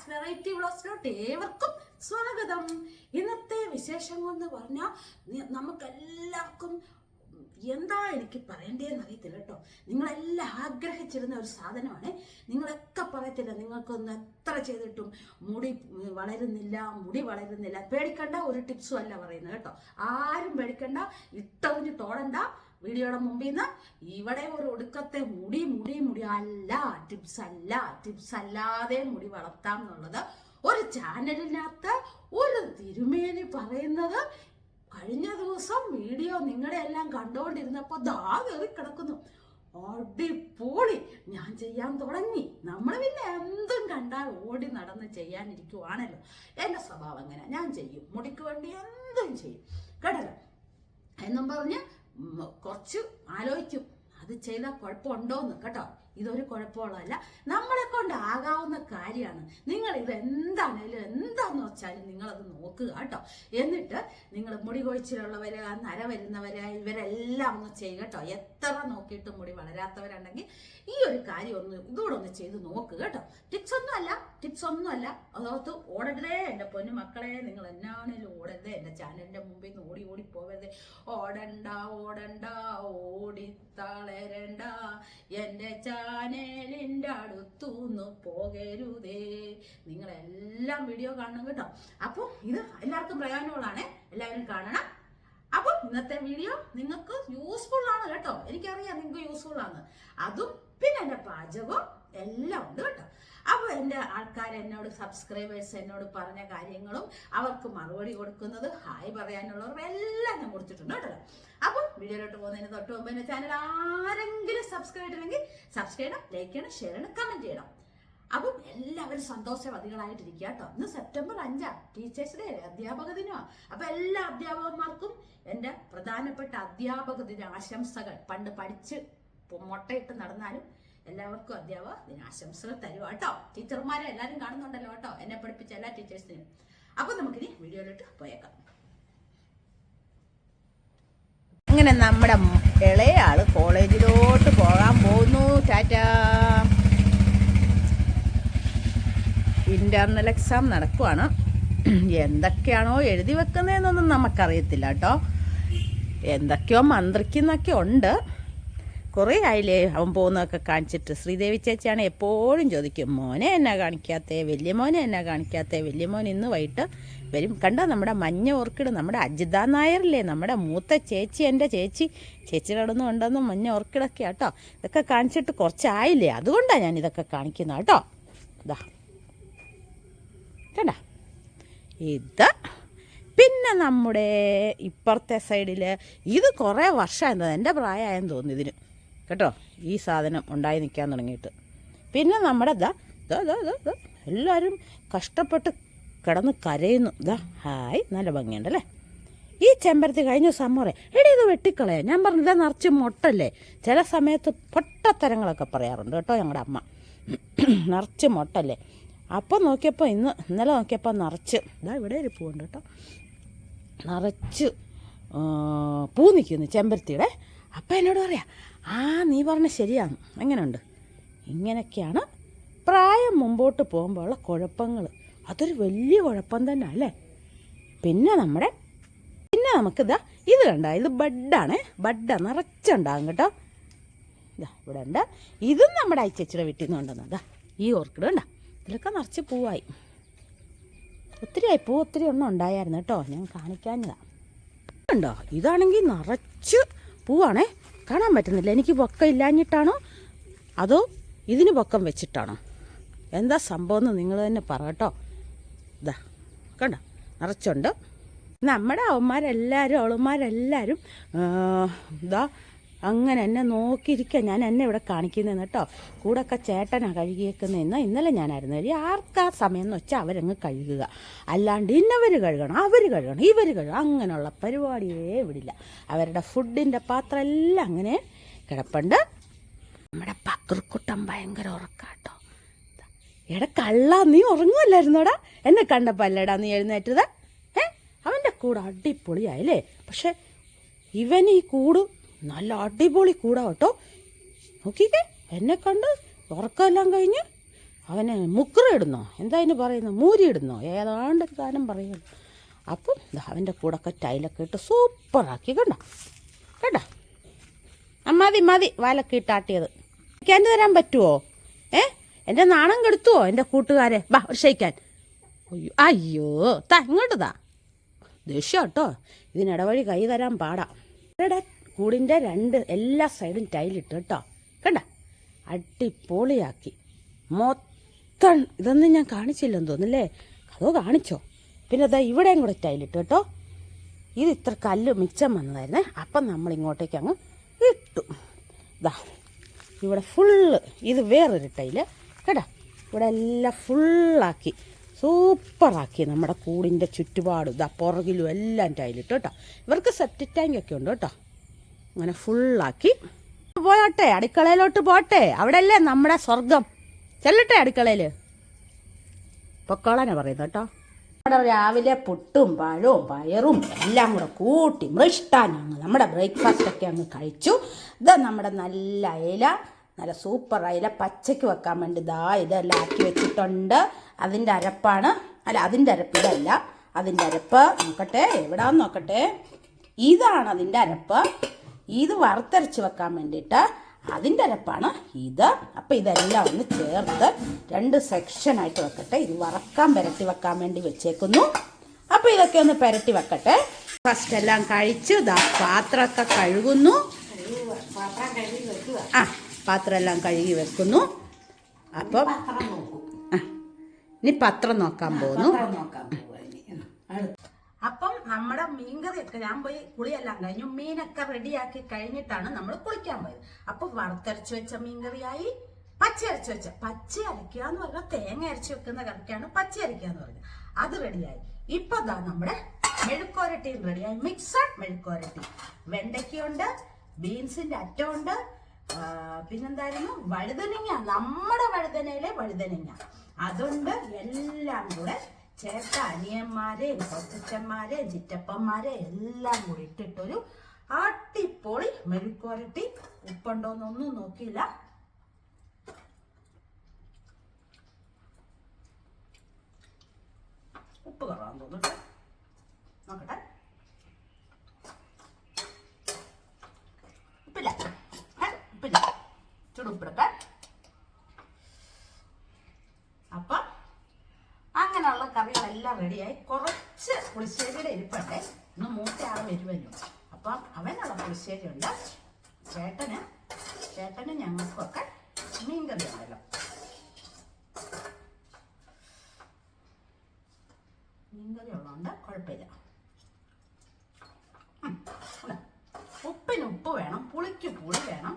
Shaz variety വ്ളോഗ്സിലോട്ട് ഏവർക്കും സ്വാഗതം. ഇന്നത്തെ വിശേഷം എന്ന് പറഞ്ഞാൽ നമുക്കെല്ലാവർക്കും എന്താ എനിക്ക് പറയേണ്ടതെന്ന് അറിയത്തില്ല കേട്ടോ. നിങ്ങളെല്ലാം ആഗ്രഹിച്ചിരുന്ന ഒരു സാധനമാണ്. നിങ്ങളൊക്കെ പറയത്തില്ല നിങ്ങൾക്കൊന്ന് എത്ര ചെയ്തിട്ടും മുടി വളരുന്നില്ല മുടി വളരുന്നില്ല. പേടിക്കണ്ട ഒരു ടിപ്സും അല്ല പറയുന്നത് കേട്ടോ. ആരും പേടിക്കണ്ട ഇട്ടറിഞ്ഞ് തോടണ്ട. വീഡിയോയുടെ മുമ്പിൽ നിന്ന് ഇവിടെ ഒരു ഒടുക്കത്തെ മുടി മുടി മുടി അല്ല ടിപ്സ് അല്ല ടിപ്സ് അല്ലാതെ മുടി വളർത്താം എന്നുള്ളത് ഒരു ചാനലിനകത്ത് ഒരു തിരുമേനി പറയുന്നത് കഴിഞ്ഞ ദിവസം വീഡിയോ നിങ്ങളുടെ എല്ലാം കണ്ടുകൊണ്ടിരുന്നപ്പോൾ ദാ കയറി കിടക്കുന്നു. അടിപൊളി. ഞാൻ ചെയ്യാൻ തുടങ്ങി. നമ്മൾ പിന്നെ എന്തും കണ്ടാൽ ഓടി നടന്ന് ചെയ്യാനിരിക്കുവാണല്ലോ. എന്റെ സ്വഭാവം അങ്ങനെ. ഞാൻ ചെയ്യും. മുടിക്ക് വേണ്ടി എന്തും ചെയ്യും. കേട്ടല്ലോ? എന്നും പറഞ്ഞ് കുറച്ച് ആലോചിക്കും. അത് ചെയ്താൽ കുഴപ്പമുണ്ടോന്ന് കേട്ടോ. ഇതൊരു കുഴപ്പമുള്ളതല്ല. നമ്മളെ കൊണ്ട് ആകാവുന്ന കാര്യമാണ്. നിങ്ങൾ ഇത് എന്താണേലും എന്താന്ന് വെച്ചാലും നിങ്ങളത് നോക്കുക കേട്ടോ. എന്നിട്ട് നിങ്ങൾ മുടി കൊഴിച്ചിലുള്ളവര് നര വരുന്നവര് ഇവരെല്ലാം ഒന്ന് ചെയ്യുക കേട്ടോ. എത്ര നോക്കിയിട്ടും മുടി വളരാത്തവരുണ്ടെങ്കിൽ ഈ ഒരു കാര്യം ഒന്ന് ഇതുകൂടെ ഒന്ന് ചെയ്ത് നോക്കുക കേട്ടോ. ടിപ്സ് ഒന്നും അല്ല. ടിപ്സ് ഒന്നും അല്ല. അതോർത്ത് ഓടരുതേ എന്റെ പൊന്നു മക്കളെ. നിങ്ങൾ എന്നാണേലും ഓടരുതേ. എന്റെ ചാനലിന്റെ മുമ്പിൽ നിന്ന് ഓടി ഓടി പോകരുത്. ഓടണ്ട ഓടണ്ട ഓടി തളരണ്ട. എന്റെ ചാനലിന്റെ അടുത്തുനിന്ന് പോകരുതേ. നിങ്ങളെല്ലാം വീഡിയോ കാണണം കേട്ടോ. അപ്പോൾ ഇത് എല്ലാവർക്കും പ്രയോജനമുള്ളതാണ്. എല്ലാവരും കാണണം. അപ്പോൾ ഇന്നത്തെ വീഡിയോ നിങ്ങൾക്ക് യൂസ്ഫുൾ ആണ് കേട്ടോ. എനിക്കറിയാം നിങ്ങൾക്ക് യൂസ്ഫുൾ ആണ്. അതും പിന്നെ എന്റെ പാചകവും എല്ലാം ഉണ്ട് കേട്ടോ. അപ്പോൾ എന്റെ ആൾക്കാർ എന്നോട് സബ്സ്ക്രൈബേഴ്സ് എന്നോട് പറഞ്ഞ കാര്യങ്ങളും അവർക്ക് മറുപടി കൊടുക്കുന്നത് ഹായ് പറയാനുള്ളവർ എല്ലാം ഞാൻ കൊടുത്തിട്ടുണ്ട് കേട്ടോ. അപ്പോൾ വീഡിയോയിലോട്ട് പോകുന്നതിന് തൊട്ട് മുമ്പ് എന്റെ ചാനൽ ആരെങ്കിലും സബ്സ്ക്രൈബ് ചെയ്തില്ലെങ്കിൽ സബ്സ്ക്രൈബ് ചെയ്യണം ലൈക്ക് ചെയ്യണം ഷെയർ ചെയ്യണം കമന്റ് ചെയ്യണം. അപ്പം എല്ലാവരും സന്തോഷവതികളായിട്ടിരിക്കുക കേട്ടോ. ഇന്ന് സെപ്റ്റംബർ അഞ്ചാ ടീച്ചേഴ്സ് ഡേ അല്ലേ അധ്യാപക ദിനമാണ് അപ്പൊ എല്ലാ അധ്യാപകന്മാർക്കും എന്റെ പ്രധാനപ്പെട്ട അധ്യാപക ദിന ആശംസകൾ പണ്ട് പഠിച്ച് മുട്ടയിട്ട് നടന്നാലും എല്ലാവർക്കും അധ്യാപക ദിനാശംസകൾ തരുക കേട്ടോ. ടീച്ചർമാരെ എല്ലാവരും കാണുന്നുണ്ടല്ലോ കേട്ടോ. എന്നെ പഠിപ്പിച്ച എല്ലാ ടീച്ചേഴ്സിനും അപ്പൊ നമുക്കിനി വീഡിയോയിലോട്ട് പോയേക്കാം. അങ്ങനെ നമ്മുടെ ഇളയ ആൾ കോളേജിലോട്ട് പോകാൻ പോകുന്നു. ടാറ്റാ. ഇന്റർണൽ എക്സാം നടക്കുവാണ്. എന്തൊക്കെയാണോ എഴുതി വെക്കുന്നതെന്നൊന്നും നമുക്കറിയത്തില്ല കേട്ടോ. എന്തൊക്കെയോ മന്ത്രിക്കുന്നൊക്കെ ഉണ്ട്. കുറേ ആയില്ലേ അവൻ പോകുന്നതൊക്കെ കാണിച്ചിട്ട്. ശ്രീദേവി ചേച്ചിയാണ് എപ്പോഴും ചോദിക്കും മോനെ എന്നാ കാണിക്കാത്തേ? വലിയ മോനെ എന്നാ കാണിക്കാത്തേ? വലിയ മോൻ ഇന്ന് വൈകിട്ട് വരും. കണ്ടോ? നമ്മുടെ മഞ്ഞ ഓർക്കിഡ് നമ്മുടെ അജിത നായറില്ലേ നമ്മുടെ മൂത്ത ചേച്ചി എന്റെ ചേച്ചി. ചേച്ചി കടന്നു കൊണ്ടുവന്ന മഞ്ഞ ഓർക്കിഡൊക്കെ കേട്ടോ ഇതൊക്കെ കാണിച്ചിട്ട് കുറച്ചായില്ലേ? അതുകൊണ്ടാണ് ഞാൻ ഇതൊക്കെ കാണിക്കുന്നത് കേട്ടോ. ഇതാ കണ്ട? ഇത് പിന്നെ നമ്മുടെ ഇപ്പുറത്തെ സൈഡിൽ ഇത് കുറേ വർഷമായിരുന്നു എന്റെ പ്രായമായെന്ന് തോന്നുന്നു ഇതിന്. കേട്ടോ? ഈ സാധനം ഉണ്ടായി നിൽക്കാൻ തുടങ്ങിയിട്ട്. പിന്നെ നമ്മുടെ ഇതാ ഇതാ ഇതാ ഇതാ എല്ലാവരും കഷ്ടപ്പെട്ട് കിടന്ന് കരയുന്നു. ദാ ഹായ് നല്ല ഭംഗിയുണ്ടല്ലേ? ഈ ചെമ്പരത്തി കഴിഞ്ഞ ദിവസം പറയാം എടി ഇത് വെട്ടിക്കളയാ. ഞാൻ പറഞ്ഞു ഇതാ നിറച്ച് മുട്ടല്ലേ? ചില സമയത്ത് പൊട്ടത്തരങ്ങളൊക്കെ പറയാറുണ്ട് കേട്ടോ ഞങ്ങളുടെ അമ്മ. നിറച്ച് മുട്ടല്ലേ? അപ്പം നോക്കിയപ്പോൾ ഇന്ന് ഇന്നലെ നോക്കിയപ്പോൾ നിറച്ച് ഇതാ ഇവിടെ ഒരു പൂവുണ്ട് കേട്ടോ. നിറച്ച് പൂ നിൽക്കുന്നു ചെമ്പരത്തിയുടെ. അപ്പം എന്നോട് പറയാ ആ നീ പറഞ്ഞ ശരിയാണ്. എങ്ങനെയുണ്ട്? ഇങ്ങനെയൊക്കെയാണ് പ്രായം മുമ്പോട്ട് പോകുമ്പോഴുള്ള കുഴപ്പങ്ങൾ അതൊരു വലിയ കുഴപ്പം തന്നെ അല്ലേ? പിന്നെ നമ്മുടെ പിന്നെ നമുക്കിതാ ഇത് കണ്ട? ഇത് ബഡാണ്. ബഡ നിറച്ചുണ്ടാകും കേട്ടോ. ഇതാ ഇവിടെ ഉണ്ട്. ഇതും നമ്മുടെ അയച്ചച്ചിയുടെ വീട്ടിൽ നിന്ന് കൊണ്ടുവന്നതാ. ഈ ഓർക്കിഡ് കണ്ട? ഇതിലൊക്കെ നിറച്ച് പൂവായി. ഒത്തിരി ആയി പൂ ഒത്തിരി ഒന്നും ഉണ്ടായിരുന്നു കേട്ടോ. ഞാൻ കാണിക്കാഞ്ഞതാ. ഉണ്ടോ ഇതാണെങ്കിൽ നിറച്ച് പൂവാണേ. കാണാൻ പറ്റുന്നില്ല. എനിക്ക് പൊക്കം ഇല്ലാഞ്ഞിട്ടാണോ? അതോ ഇതിന് പൊക്കം വെച്ചിട്ടാണോ? എന്താ സംഭവം എന്ന് നിങ്ങൾ തന്നെ പറ കേട്ടോ. ഇതാ കണ്ടോ? നിറച്ചുണ്ട്. നമ്മുടെ അവന്മാരെല്ലാവരും അവളുമാരെല്ലാവരും ഇതാ അങ്ങനെ എന്നെ നോക്കിയിരിക്കുക ഞാൻ എന്നെ ഇവിടെ കാണിക്കുന്നതെന്ന് കേട്ടോ. കൂടൊക്കെ ചേട്ടനാണ് കഴുകിയേക്കുന്നതെന്ന് ഇന്നലെ ഞാനായിരുന്നു. കഴുകി ആർക്കാ സമയം എന്ന് വെച്ചാൽ അവരങ്ങ് കഴുകുക. അല്ലാണ്ട് ഇന്നവർ കഴുകണം അവർ കഴുകണം ഇവർ കഴുകണം. അങ്ങനെയുള്ള പരിപാടിയേ ഇവിടില്ല. അവരുടെ ഫുഡിന്റെ പാത്രം എല്ലാം അങ്ങനെ കിടപ്പുണ്ട്. നമ്മുടെ പക്രുക്കുട്ടം ഭയങ്കര ഉറക്കാട്ടോ. എടാ കള്ള നീ ഉറങ്ങുമല്ലായിരുന്നോടാ എന്നെ കണ്ടപ്പോൾ അല്ലേടാ നീ എഴുന്നേറ്റത്? ഏ? അവന്റെ കൂടെ അടിപൊളിയായല്ലേ? പക്ഷെ ഇവൻ ഈ കൂട് നല്ല അടിപൊളി കൂടാ കേട്ടോ. നോക്കിക്കേ എന്നെ കണ്ട് ഉറക്കമെല്ലാം കഴിഞ്ഞ് അവന് മുക്കറ ഇടുന്നോ? എന്താ അതിന് പറയുന്നത്? മൂരി ഇടുന്നോ? ഏതാണ്ട് ഒരു കാര്യം പറയുന്നു. അപ്പം അവന്റെ കൂടൊക്കെ ടൈലൊക്കെ ഇട്ട് സൂപ്പറാക്കി. കണ്ടോ? കേട്ടോ ആ മതി മതി. വാലൊക്കെ ഇട്ടാട്ടിയത് എനിക്ക് എന്ത് തരാൻ പറ്റുമോ ഏ? എന്റെ നാണം കെടുത്തുവോ എന്റെ കൂട്ടുകാരെ? ബാ ഒരു ഷെയ്ക്കാൻ. അയ്യോ അയ്യോ താ ഇങ്ങോട്ട് താ ദേഷ്യം കേട്ടോ. ഇതിനിടവഴി കൈ തരാൻ പാടാ. കൂടിന്റെ രണ്ട് എല്ലാ സൈഡും ടൈലിട്ട് കേട്ടോ. കണ്ട? അടിപൊളിയാക്കി. മൊത്തം ഇതൊന്നും ഞാൻ കാണിച്ചില്ലെന്ന് തോന്നുന്നല്ലേ? അതോ കാണിച്ചോ? പിന്നെ അതാ ഇവിടെയും കൂടെ ടൈലിട്ട് കേട്ടോ. ഇത് ഇത്ര കല്ല് മിച്ചം വന്നതായിരുന്നേ. അപ്പം നമ്മൾ ഇങ്ങോട്ടേക്ക് അങ്ങ് ഇട്ടു. ഇതാ ഇവിടെ ഫുള്ള് ഇത് വേറൊരു ടൈൽ കേട്ടോ ഇവിടെ എല്ലാം ഫുള്ളാക്കി സൂപ്പറാക്കി നമ്മുടെ കൂടിന്റെ ചുറ്റുപാടും. ഇതാ പുറകിലും എല്ലാം ടൈലിട്ട് കേട്ടോ. ഇവർക്ക് സെപ്റ്റിക് ടാങ്ക് ഒക്കെ ഉണ്ട് കേട്ടോ. അങ്ങനെ ഫുള്ളാക്കി പോയോട്ടെ അടുക്കളയിലോട്ട് പോട്ടെ. അവിടെയല്ലേ നമ്മുടെ സ്വർഗം ചെല്ലട്ടെ അടുക്കളയിൽ പൊക്കോളാനാ പറയുന്നത് കേട്ടോ. നമ്മുടെ രാവിലെ പുട്ടും പഴവും പയറും എല്ലാം കൂടെ കൂട്ടി മൃഷ്ടാനങ്ങ് നമ്മുടെ ബ്രേക്ക്ഫാസ്റ്റ് ഒക്കെ അങ്ങ് കഴിച്ചു. ഇത് നമ്മുടെ നല്ല ഇല നല്ല സൂപ്പർ അയില പച്ചയ്ക്ക് വെക്കാൻ വേണ്ടി ഇതാ ഇതെല്ലാം ആക്കി വെച്ചിട്ടുണ്ട്. അതിന്റെ അരപ്പാണ്. അല്ല അതിന്റെ അരപ്പ് ഇതല്ല. അതിന്റെ അരപ്പ് നോക്കട്ടെ എവിടാന്ന് നോക്കട്ടെ. ഇതാണ് അതിന്റെ അരപ്പ്. ഇത് വറുത്തരച്ച് വെക്കാൻ വേണ്ടിയിട്ട് അതിന്റെ അരപ്പാണ് ഇത്. അപ്പം ഇതെല്ലാം ഒന്ന് ചേർത്ത് രണ്ട് സെക്ഷനായിട്ട് വെക്കട്ടെ. ഇത് വറക്കാൻ പെരട്ടി വെക്കാൻ വേണ്ടി വെച്ചേക്കുന്നു. അപ്പം ഇതൊക്കെ ഒന്ന് പെരട്ടി വെക്കട്ടെ. ഫസ്റ്റ് എല്ലാം കഴിച്ചു ദാ പാത്രമൊക്കെ കഴുകുന്നു. ആ പാത്രം എല്ലാം കഴുകി വെക്കുന്നു. അപ്പം ഇനി പത്രം നോക്കാൻ പോകുന്നു നമ്മുടെ മീൻകറിയൊക്കെ ഞാൻ പോയി കുളിയെല്ലാം കഴിഞ്ഞു. മീനൊക്കെ റെഡിയാക്കി കഴിഞ്ഞിട്ടാണ് നമ്മൾ കുളിക്കാൻ പോയത്. അപ്പൊ വറുത്തരച്ച് വെച്ച മീൻകറിയായി പച്ച അരച്ച് വെച്ച. പച്ച അരക്കുക എന്ന് പറഞ്ഞാൽ തേങ്ങ അരച്ച് വെക്കുന്ന കറിക്കാണ് പച്ച അരക്കുക എന്ന് പറഞ്ഞത്. അത് റെഡിയായി. ഇപ്പൊ ദാ നമ്മുടെ മെഴുക്കോരട്ടിയും റെഡിയായി. മിക്സഡ് മെഴുക്കോരട്ടി വെണ്ടയ്ക്കുണ്ട് ബീൻസിന്റെ അറ്റമുണ്ട്. പിന്നെന്തായിരുന്നു? വഴുതനങ്ങ. നമ്മുടെ വഴുതനയിലെ വഴുതനങ്ങ. അതുണ്ട് എല്ലാം കൂടെ ചേട്ട അനിയന്മാരെയും കൊച്ചന്മാരെയും ചിറ്റപ്പന്മാരെ എല്ലാം കൂടി ഇട്ടിട്ടൊരു അട്ടിപ്പൊളി മെഴുക്കുരട്ടി ഉപ്പുണ്ടോന്നൊന്നും നോക്കിയില്ല. ഉപ്പ് കുറവാന്ന് തോന്നുന്നു നോക്കട്ടെ ഉപ്പില്ല ഏ, ഉപ്പില്ല ചുടുപ്പിടട്ടെ അപ്പം അങ്ങനെയുള്ള കറികളെല്ലാം റെഡിയായി കുറച്ച് പുളിശ്ശേരിയുടെ ഇരിപ്പുണ്ട്. ഇന്ന് മൂത്ത ആൾ വരുമല്ലോ. അപ്പം അവനുള്ള പുളിശ്ശേരി ഉണ്ട്. ചേട്ടന് ചേട്ടന് ഞങ്ങൾക്കൊക്കെ മീൻകറി ഉണ്ടല്ലോ. മീൻകറി ഉള്ളതുകൊണ്ട് കുഴപ്പമില്ല. ഉപ്പിന് ഉപ്പ് വേണം പുളിക്ക് പുളി വേണം.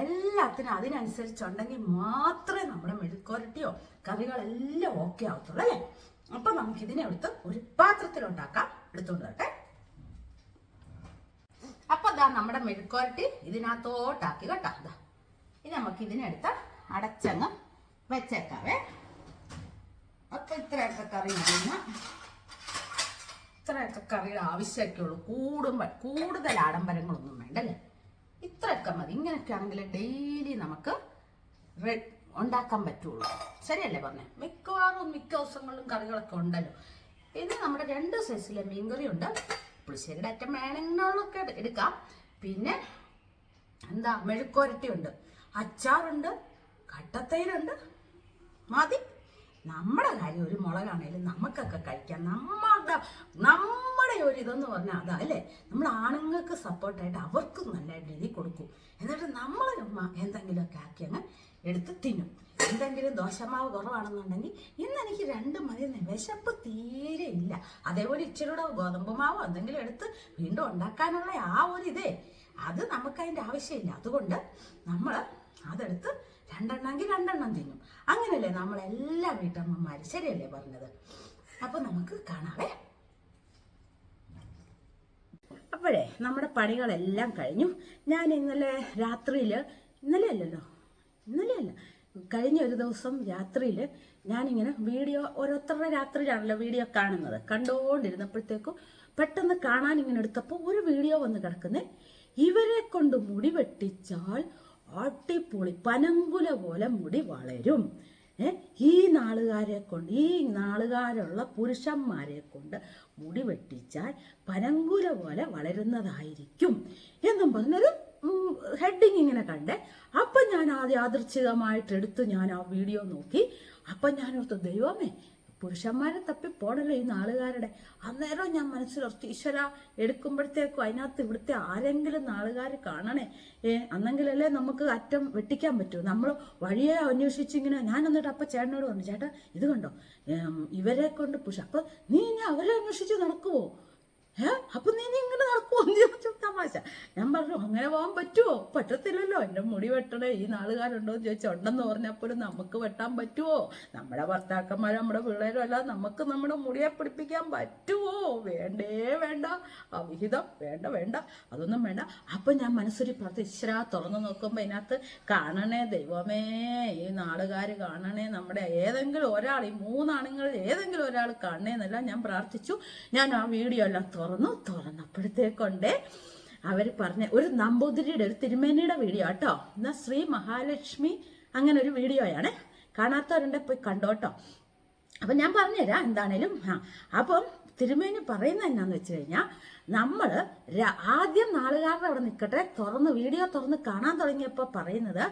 എല്ലാത്തിനും അതിനനുസരിച്ചുണ്ടെങ്കിൽ മാത്രമേ നമ്മുടെ മെഴുക്കുരട്ടിയോ കറികളെല്ലാം ഓക്കെ ആവത്തുള്ളൂ അല്ലേ? അപ്പൊ നമുക്ക് ഇതിനെ എടുത്ത് ഒരു പാത്രത്തിലുണ്ടാക്കാം. എടുത്തുകൊണ്ട് വരട്ടെ. അപ്പൊ ദാ നമ്മുടെ മെഴുക്കുരട്ടി ഇതിനകത്തോട്ടാക്കി കേട്ടോ. ദാ. ഇനി നമുക്ക് ഇതിനെടുത്ത് അടച്ചങ്ങ് വെച്ചേക്കാവേ. അപ്പൊ ഇത്രയൊക്കെ കറി മതിയെന്ന് ഇത്രയൊക്കെ കറിയുടെ ആവശ്യമൊക്കെ ഉള്ളൂ. കൂടുമ്പോൾ കൂടുതൽ ആഡംബരങ്ങളൊന്നും വേണ്ടല്ലേ? ഇത്രയൊക്കെ മതി. ഇങ്ങനെയൊക്കെ ആണെങ്കിൽ ഡെയിലി നമുക്ക് ഉണ്ടാക്കാൻ പറ്റുള്ളൂ. ശരിയല്ലേ പറഞ്ഞേ? മിക്കവാറും മിക്ക ദിവസങ്ങളിലും കറികളൊക്കെ ഉണ്ടല്ലോ. ഇത് നമ്മുടെ രണ്ട് സൈസിലെ മീൻകറി ഉണ്ട്. പുളിശ്ശേരിയുടെ അറ്റം വേണമെങ്കിലൊക്കെ എടു- എടുക്കാം. പിന്നെ എന്താ മെഴുക്കുരട്ടി ഉണ്ട്. അച്ചാറുണ്ട്. കട്ടത്തൈരുണ്ട്. മതി. നമ്മുടെ കാര്യം ഒരു മുളകാണേലും നമുക്കൊക്കെ കഴിക്കാം. നമ്മുടെ നമ്മുടെ ഒരു ഇതെന്ന് പറഞ്ഞാൽ അതാ അല്ലേ? നമ്മൾ ആണുങ്ങൾക്ക് സപ്പോർട്ടായിട്ട് അവർക്കും നല്ല രീതിയിൽ കൊടുക്കും. എന്നിട്ട് നമ്മൾ എന്തെങ്കിലുമൊക്കെ ആക്കി അങ്ങ് എടുത്ത് തിന്നും. എന്തെങ്കിലും ദോശമാവ് കുറവാണെന്നുണ്ടെങ്കിൽ ഇന്ന് എനിക്ക് രണ്ട് മതി വിശപ്പ് തീരെ ഇല്ല. അതേപോലെ ഇച്ചിരി കൂടെ ഗോതമ്പ് മാവോ എന്തെങ്കിലും എടുത്ത് വീണ്ടും ഉണ്ടാക്കാനുള്ള ആ ഒരു ഇതേ. അത് നമുക്കതിന്റെ ആവശ്യമില്ല. അതുകൊണ്ട് നമ്മൾ അതെടുത്ത് രണ്ടെണ്ണമെങ്കിൽ രണ്ടെണ്ണം തിന്നും. അങ്ങനെയല്ലേ നമ്മളെല്ലാ വീട്ടമ്മമാരും? ശരിയല്ലേ പറഞ്ഞത്? അപ്പൊ നമുക്ക് കാണാവേ അപ്പോഴേ നമ്മുടെ പണികളെല്ലാം കഴിഞ്ഞു. ഞാൻ ഇന്നലെ രാത്രിയിൽ ഇന്നലെ അല്ലല്ലോ ഇന്നലെ അല്ല കഴിഞ്ഞ ഒരു ദിവസം രാത്രിയിൽ ഞാനിങ്ങനെ വീഡിയോ ഓരോരുത്തരുടെ രാത്രിയിലാണല്ലോ വീഡിയോ കാണുന്നത്. കണ്ടുകൊണ്ടിരുന്നപ്പോഴത്തേക്കും പെട്ടെന്ന് കാണാൻ ഇങ്ങനെ എടുത്തപ്പോൾ ഒരു വീഡിയോ വന്ന് കിടക്കുന്നേ. ഇവരെ കൊണ്ട് മുടി വെട്ടിച്ചാൽ അടിപൊളി പനങ്കുല പോലെ മുടി വളരും. ഈ നാളുകാരെ കൊണ്ട് ഈ നാളുകാരുള്ള പുരുഷന്മാരെ കൊണ്ട് മുടി വെട്ടിച്ചാൽ പനങ്കുല പോലെ വളരുന്നതായിരിക്കും എന്നും പറഞ്ഞൊരു ഹെഡിങ് ഇങ്ങനെ കണ്ടേ. അപ്പം ഞാൻ ആദ്യ ആദർശികമായിട്ട് എടുത്ത് ഞാൻ ആ വീഡിയോ നോക്കി. അപ്പം ഞാൻ ദൈവമേ പുരുഷന്മാരെ തപ്പി പോണല്ലോ ഈ നാളുകാരുടെ. അന്നേരം ഞാൻ മനസ്സിലോർത്ത് ഈശ്വര എടുക്കുമ്പോഴത്തേക്കും അതിനകത്ത് ഇവിടുത്തെ ആരെങ്കിലും നാളുകാർ കാണണേ. ഏ അന്നെങ്കിലല്ലേ നമുക്ക് അറ്റം വെട്ടിക്കാൻ പറ്റൂ. നമ്മൾ വഴിയെ അന്വേഷിച്ചിങ്ങനെ ഞാൻ എന്നിട്ട് അപ്പം ചേട്ടനോട് പറഞ്ഞു ചേട്ടാ ഇത് കണ്ടോ? ഇവരെ കൊണ്ട് പുഷ അപ്പം നീ ഇനി അവരെ അന്വേഷിച്ച് നടക്കുവോ? ഏ? അപ്പൊ നീ ഇങ്ങനെ നടക്കുമോ ചോദിച്ചു തമാശ. ഞാൻ പറഞ്ഞു അങ്ങനെ പോകാൻ പറ്റുമോ പറ്റത്തില്ലല്ലോ. എന്റെ മുടി വെട്ടണേ ഈ നാളുകാരുണ്ടോ എന്ന് ചോദിച്ചു ഉണ്ടെന്ന് പറഞ്ഞപ്പോഴും നമുക്ക് വെട്ടാൻ പറ്റുമോ നമ്മുടെ ഭർത്താക്കന്മാരും നമ്മുടെ പിള്ളേരും അല്ല നമുക്ക് നമ്മുടെ മുടിയെ പിടിപ്പിക്കാൻ പറ്റുമോ വേണ്ടേ വേണ്ട. അവിഹിതം. വേണ്ട വേണ്ട. അതൊന്നും വേണ്ട. അപ്പൊ ഞാൻ മനസ്സൊരു പ്രാർത്ഥന ഇശ്രാ തുറന്നു നോക്കുമ്പോൾ ഇതിനകത്ത് കാണണേ ദൈവമേ ഈ നാളുകാർ കാണണേ നമ്മുടെ ഏതെങ്കിലും ഒരാൾ ഈ മൂന്നാണുങ്ങളിൽ ഏതെങ്കിലും ഒരാൾ കാണണേ എന്നല്ല ഞാൻ പ്രാർത്ഥിച്ചു. ഞാൻ ആ വീഡിയോ എല്ലാം തുറന്നു തുറന്നപ്പോഴത്തേക്കൊണ്ട് അവർ പറഞ്ഞ ഒരു നമ്പൂതിരിയുടെ ഒരു തിരുമേനിയുടെ വീഡിയോ കേട്ടോ എന്നാൽ ശ്രീ മഹാലക്ഷ്മി അങ്ങനെ ഒരു വീഡിയോയാണ്. കാണാത്തവരുണ്ടെ പോയി കണ്ടോട്ടോ അപ്പം ഞാൻ പറഞ്ഞുതരാം എന്താണേലും. ആ അപ്പം തിരുമേനി പറയുന്നത് എന്നാന്ന് വെച്ച് കഴിഞ്ഞാൽ നമ്മൾ ആദ്യം നാളുകാരുടെ അവിടെ നിൽക്കട്ടെ തുറന്ന് വീഡിയോ തുറന്ന് കാണാൻ തുടങ്ങിയപ്പോൾ പറയുന്നത്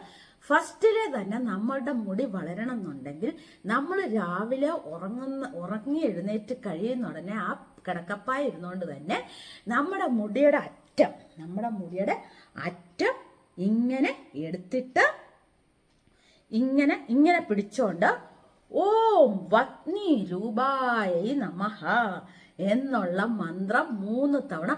ഫസ്റ്റിലെ തന്നെ നമ്മളുടെ മുടി വളരണം എന്നുണ്ടെങ്കിൽ നമ്മൾ രാവിലെ ഉറങ്ങുന്ന ഉറങ്ങി എഴുന്നേറ്റ് കഴിയുന്ന ഉടനെ ആ കിടക്കപ്പായ ഇരുന്നുകൊണ്ട് തന്നെ നമ്മുടെ മുടിയുടെ അറ്റം നമ്മുടെ മുടിയുടെ അറ്റം ഇങ്ങനെ എടുത്തിട്ട് ഇങ്ങനെ ഇങ്ങനെ പിടിച്ചോണ്ട് ഓം വഗ്നി രൂപായ നമഃ എന്നുള്ള മന്ത്രം മൂന്ന് തവണ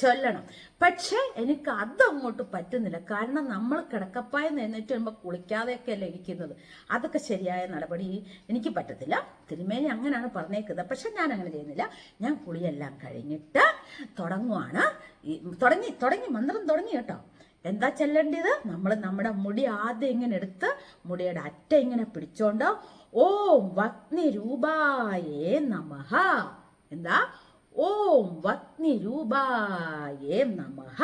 ചൊല്ലണം. പക്ഷേ എനിക്ക് അതങ്ങോട്ട് പറ്റുന്നില്ല. കാരണം നമ്മൾ കിടക്കപ്പായ എഴുന്നേറ്റ് വരുമ്പോൾ കുളിക്കാതെയൊക്കെ അല്ലേ ഇരിക്കുന്നത്? അതൊക്കെ ശരിയായ നടപടി എനിക്ക് പറ്റത്തില്ല. തിരുമേനി അങ്ങനെയാണ് പറഞ്ഞേക്കുന്നത്. പക്ഷെ ഞാൻ അങ്ങനെ ചെയ്യുന്നില്ല. ഞാൻ കുളിയെല്ലാം കഴിഞ്ഞിട്ട് തുടങ്ങുവാണ്. തുടങ്ങി തുടങ്ങി മന്ത്രം തുടങ്ങി കേട്ടോ. എന്താ ചെല്ലേണ്ടത്? നമ്മൾ നമ്മുടെ മുടി ആദ്യം ഇങ്ങനെ എടുത്ത് മുടിയുടെ അറ്റ ഇങ്ങനെ പിടിച്ചോണ്ട് ഓം വഗ്നി രൂപായേ നമഃ എന്താ? ഓം വത്നി രൂപായേ നമഹ.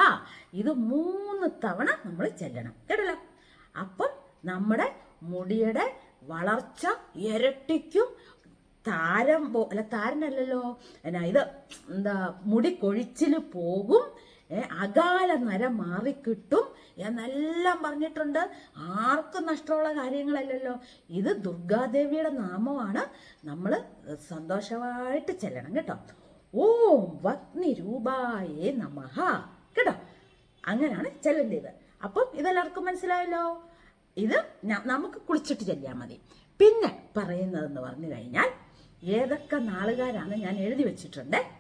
ഇത് മൂന്ന് തവണ നമ്മൾ ചെല്ലണം. കേട്ടല്ലോ? അപ്പം നമ്മുടെ മുടിയുടെ വളർച്ച ഇരട്ടിക്കും താരം പോ അല്ല താരനല്ലല്ലോ. എന്നാ ഇത് എന്താ മുടി കൊഴിച്ചിൽ പോകും അകാല നര മാറിക്കിട്ടും എന്നെല്ലാം പറഞ്ഞിട്ടുണ്ട്. ആർക്കും നഷ്ടമുള്ള കാര്യങ്ങളല്ലല്ലോ. ഇത് ദുർഗാദേവിയുടെ നാമമാണ്. നമ്മൾ സന്തോഷമായിട്ട് ചെല്ലണം കേട്ടോ. ഓം വഗ്നി രൂപായേ നമഹ. കേട്ടോ? അങ്ങനെയാണ് ചെല്ലേണ്ടത്. അപ്പം ഇതെല്ലാവർക്കും മനസ്സിലായല്ലോ? ഇത് നമുക്ക് കുളിച്ചിട്ട് ചെല്ലിയാൽ മതി. പിന്നെ പറയുന്നതെന്ന് പറഞ്ഞു കഴിഞ്ഞാൽ ഏതൊക്കെ നാളുകാരാണ് ഞാൻ എഴുതി വെച്ചിട്ടുണ്ട്?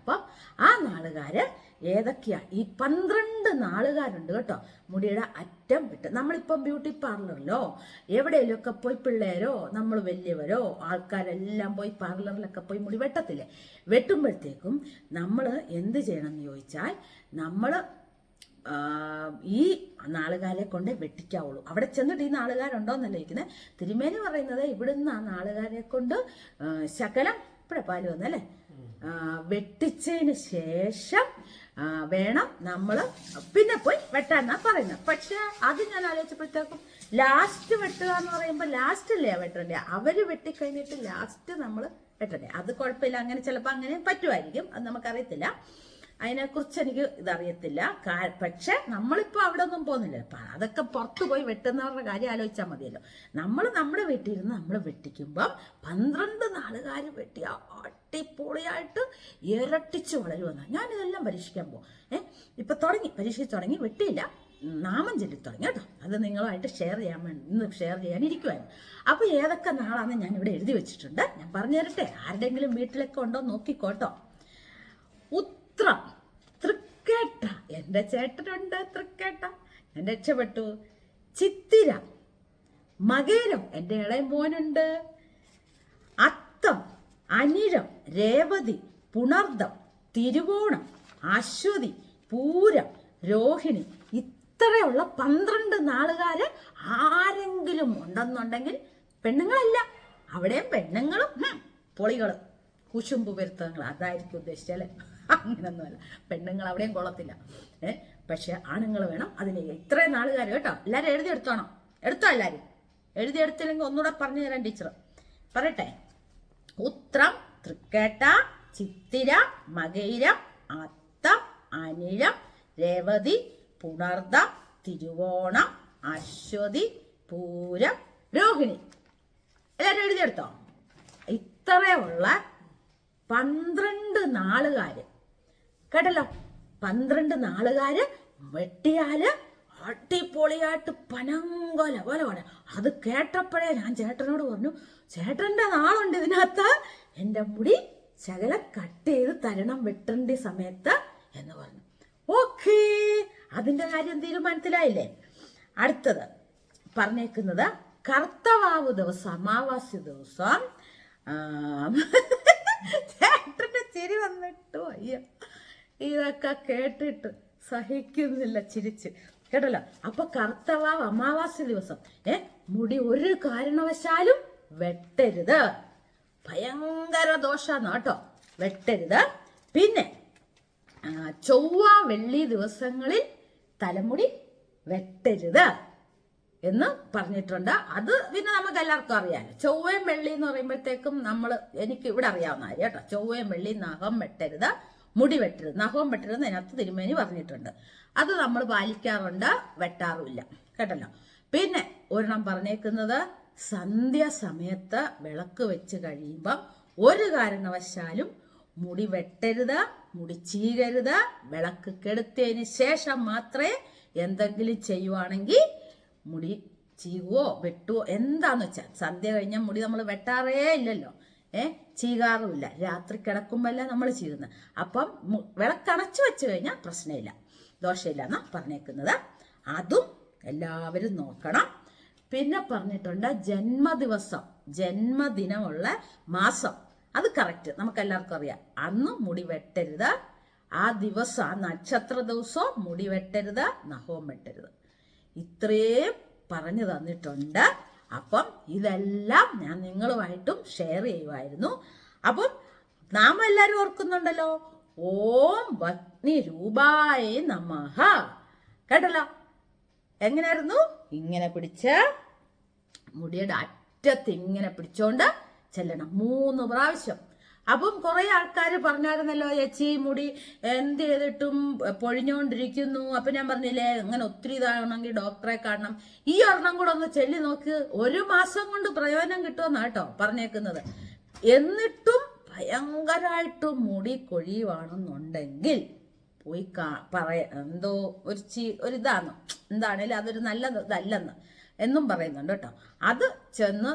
അപ്പം ആ നാളുകാർ ഏതൊക്കെയാ? ഈ പന്ത്രണ്ട് നാളുകാരുണ്ട് കേട്ടോ. മുടിയുടെ അറ്റം വിട്ട് നമ്മളിപ്പം ബ്യൂട്ടി പാർലറിലോ എവിടെയെങ്കിലുമൊക്കെ പോയി പിള്ളേരോ നമ്മൾ വലിയവരോ ആൾക്കാരെല്ലാം പോയി പാർലറിലൊക്കെ പോയി മുടി വെട്ടത്തില്ലേ? വെട്ടുമ്പോഴത്തേക്കും നമ്മൾ എന്ത് ചെയ്യണം എന്ന് ചോദിച്ചാൽ നമ്മൾ ഈ നാളുകാരെ കൊണ്ട് വെട്ടിക്കാവുള്ളൂ. അവിടെ ചെന്നിട്ട് ഈ നാളുകാരുണ്ടോന്നല്ല ഇരിക്കുന്നത് തിരുമേനി പറയുന്നത് ഇവിടുന്ന് ആ നാളുകാരെ കൊണ്ട് ശകലം ഇപ്പോഴെ പാൽ വന്നല്ലേ? ആ, വെട്ടിച്ചതിന് ശേഷം വേണം നമ്മൾ പിന്നെ പോയി വെട്ടാന്നാ പറയുന്നത് പക്ഷെ അത് ഞാൻ ആലോചിച്ചപ്പോഴത്തേക്കും ലാസ്റ്റ് വെട്ടുക എന്ന് പറയുമ്പോൾ ലാസ്റ്റ് അല്ലേ വെട്ടണ്ടേ? അവർ വെട്ടിക്കഴിഞ്ഞിട്ട് ലാസ്റ്റ് നമ്മൾ വെട്ടണ്ടേ? അത് കുഴപ്പമില്ല. അങ്ങനെ ചിലപ്പോൾ അങ്ങനെ പറ്റുമായിരിക്കും അത് നമുക്കറിയത്തില്ല. അതിനെക്കുറിച്ച് എനിക്ക് ഇതറിയത്തില്ല പക്ഷെ നമ്മളിപ്പോൾ അവിടെ ഒന്നും പോകുന്നില്ല അതൊക്കെ പുറത്തു പോയി വെട്ടുന്നവരുടെ കാര്യം ആലോചിച്ചാൽ മതിയല്ലോ. നമ്മൾ നമ്മുടെ വെട്ടിയിരുന്ന് നമ്മൾ വെട്ടിക്കുമ്പം പന്ത്രണ്ട് നാളുകാർ വെട്ടിയ അടിപൊളിയായിട്ട് ഇരട്ടിച്ച് വളരുമെന്ന് ഞാനിതെല്ലാം പരീക്ഷിക്കാൻ പോകും ഏഹ് ഇപ്പം തുടങ്ങി. പരീക്ഷിച്ച് തുടങ്ങി. വെട്ടിയില്ല. നാമം ചൊല്ലി തുടങ്ങി കേട്ടോ. അത് നിങ്ങളുമായിട്ട് ഷെയർ ചെയ്യാൻ വേണ്ടി ഇന്ന് ഷെയർ ചെയ്യാൻ ഇരിക്കുമായിരുന്നു അപ്പോൾ ഏതൊക്കെ നാളാണെന്ന് ഞാൻ ഇവിടെ എഴുതി വെച്ചിട്ടുണ്ട്. ഞാൻ പറഞ്ഞു തരട്ടെ ആരുടെങ്കിലും വീട്ടിലൊക്കെ ഉണ്ടോ നോക്കിക്കോട്ടോ ഉത്രം തൃക്കേട്ട. എന്റെ ചേട്ടനുണ്ട് തൃക്കേട്ട. ഞാൻ രക്ഷപ്പെട്ടു. ചിത്തിര. മകേരം. എന്റെ ഇളയ മോനുണ്ട്. അത്തം. അനിഴം. രേവതി. പുണർദം. തിരുവോണം. അശ്വതി. പൂരം. രോഹിണി. ഇത്രയുള്ള പന്ത്രണ്ട് നാളുകാര് ആരെങ്കിലും ഉണ്ടെന്നുണ്ടെങ്കിൽ പെണ്ണുങ്ങളല്ല. അവിടെയും പെണ്ണുങ്ങളും പൊളികളും. കുശുമ്പ് വരുത്തങ്ങൾ അതായിരിക്കും ഉദ്ദേശിച്ചല്ലേ അങ്ങനൊന്നുമല്ല. പെണ്ണുങ്ങൾ അവിടെയും കൊള്ളത്തില്ല. ഏ? പക്ഷെ ആണുങ്ങൾ വേണം അതിന് ഇത്രയും നാളുകാർ കേട്ടോ. എല്ലാവരും എഴുതി എടുത്തോണം. എടുത്തോ എല്ലാവരും? എഴുതിയെടുത്തില്ലെങ്കിൽ ഒന്നുകൂടെ പറഞ്ഞു തരാം ടീച്ചർ. പറയട്ടെ. ഉത്രം തൃക്കേട്ട ചിത്തിര മകയിരം അത്തം അനിഴം രേവതി പുണർദ തിരുവോണം അശ്വതി പൂരം രോഹിണി. എല്ലാവരും എഴുതിയെടുത്തോ ഇത്രയുള്ള പന്ത്രണ്ട് നാളുകാര് കേട്ടല്ലോ? പന്ത്രണ്ട് നാളുകാര് വെട്ടിയാൽ അടിപൊളിയായിട്ട് പനങ്കോല പോലെ പോലെ. അത് കേട്ടപ്പോഴേ ഞാൻ ചേട്ടനോട് പറഞ്ഞു ചേട്ടന്റെ നാളുണ്ട് ഇതിനകത്ത്. എന്റെ മുടി ശകല കട്ട് ചെയ്ത് തരണം വെട്ടേണ്ട സമയത്ത് എന്ന് പറഞ്ഞു. ഓക്കേ. അതിന്റെ കാര്യം തീരുമാനത്തിലായില്ലേ അടുത്തത് പറഞ്ഞേക്കുന്നത് കർത്തവാവ് ദിവസം അമാവാസ്യ ദിവസം ആ, ചേട്ടന്റെ ചിരി വന്നിട്ടു അയ്യോ. ഇതൊക്കെ കേട്ടിട്ട് സഹിക്കുന്നില്ല ചിരിച്ച്. കേട്ടല്ലോ? അപ്പൊ കർത്തവാവ് അമാവാസ്യ ദിവസം. ഏ? മുടി ഒരു കാരണവശാലും വെട്ടരുത്. ഭയങ്കര ദോഷാന്ന് കേട്ടോ. വെട്ടരുത്. പിന്നെ ചൊവ്വ വെള്ളി ദിവസങ്ങളിൽ തലമുടി വെട്ടരുത് എന്ന് പറഞ്ഞിട്ടുണ്ട്. അത് പിന്നെ നമുക്ക് എല്ലാവർക്കും അറിയാമല്ലോ ചൊവ്വയും വെള്ളി എന്ന് പറയുമ്പോഴത്തേക്കും നമ്മൾ എനിക്ക് ഇവിടെ അറിയാവുന്ന കാര്യം കേട്ടോ. ചൊവ്വയും വെള്ളി നഖം വെട്ടരുത്. മുടി വെട്ടരുത് നഖവും വെട്ടരുത് അതിനകത്ത് തിരുമേനി പറഞ്ഞിട്ടുണ്ട്. അത് നമ്മൾ പാലിക്കാറുണ്ട് വെട്ടാറുമില്ല. കേട്ടല്ലോ? പിന്നെ ഒരെണ്ണം പറഞ്ഞേക്കുന്നത് സന്ധ്യ സമയത്ത് വിളക്ക് വെച്ച് കഴിയുമ്പം ഒരു കാരണവശാലും മുടി വെട്ടരുത് മുടി ചീകരുത് വിളക്ക് കെടുത്തതിന് ശേഷം മാത്രമേ എന്തെങ്കിലും ചെയ്യുവാണെങ്കിൽ മുടി ചീകുവോ വെട്ടുവോ എന്താന്ന് വെച്ചാൽ സന്ധ്യ കഴിഞ്ഞാൽ മുടി നമ്മൾ വെട്ടാറേ ഇല്ലല്ലോ. ഏ? ചീകാറുമില്ല രാത്രി കിടക്കുമ്പോഴല്ല നമ്മൾ ചെയ്യുന്നത് അപ്പം വിളക്കണച്ചു വെച്ച് കഴിഞ്ഞാൽ പ്രശ്നമില്ല. ദോഷമില്ല എന്നാ പറഞ്ഞേക്കുന്നത്. അതും എല്ലാവരും നോക്കണം. പിന്നെ പറഞ്ഞിട്ടുണ്ട് ജന്മദിവസം. ജന്മദിനമുള്ള മാസം. അത് കറക്റ്റ് നമുക്ക് എല്ലാവർക്കും അറിയാം. അന്ന് മുടി വെട്ടരുത്. ആ ദിവസം ആ നക്ഷത്ര ദിവസവും മുടി വെട്ടരുത്. നഖവും വെട്ടരുത്. ഇത്രയും പറഞ്ഞു തന്നിട്ടുണ്ട്. അപ്പം ഇതെല്ലാം ഞാൻ നിങ്ങളുമായിട്ടും ഷെയർ ചെയ്യുമായിരുന്നു അപ്പം നാം എല്ലാവരും ഓർക്കുന്നുണ്ടല്ലോ? ഓം ഭഗ്നി രൂപായ നമഹ കേട്ടല്ലോ? എങ്ങനെയായിരുന്നു? ഇങ്ങനെ പിടിച്ച് മുടിയുടെ അറ്റത്ത് ഇങ്ങനെ പിടിച്ചോണ്ട് ചെല്ലണം. മൂന്ന് പ്രാവശ്യം. അപ്പം കുറെ ആൾക്കാർ പറഞ്ഞായിരുന്നല്ലോ ചേച്ചി മുടി എന്ത് ചെയ്തിട്ടും പൊഴിഞ്ഞുകൊണ്ടിരിക്കുന്നു അപ്പൊ ഞാൻ പറഞ്ഞില്ലേ അങ്ങനെ ഒത്തിരി ഇതാണെങ്കിൽ ഡോക്ടറെ കാണണം. ഈ ഒരെണ്ണം കൂടെ ഒന്ന് ചെല്ലി നോക്ക്. ഒരു മാസം കൊണ്ട് പ്രയോജനം കിട്ടുമെന്നാ കേട്ടോ പറഞ്ഞേക്കുന്നത്. എന്നിട്ടും ഭയങ്കരമായിട്ട് മുടി കൊഴിയുവാണെന്നുണ്ടെങ്കിൽ പോയി കാ പറയ എന്തോ ഒരു ചീ ഒരു ഇതാന്ന്. എന്താണേലും അതൊരു നല്ല ഇതല്ലെന്ന് എന്നും പറയുന്നുണ്ട് കേട്ടോ. അത് ചെന്ന്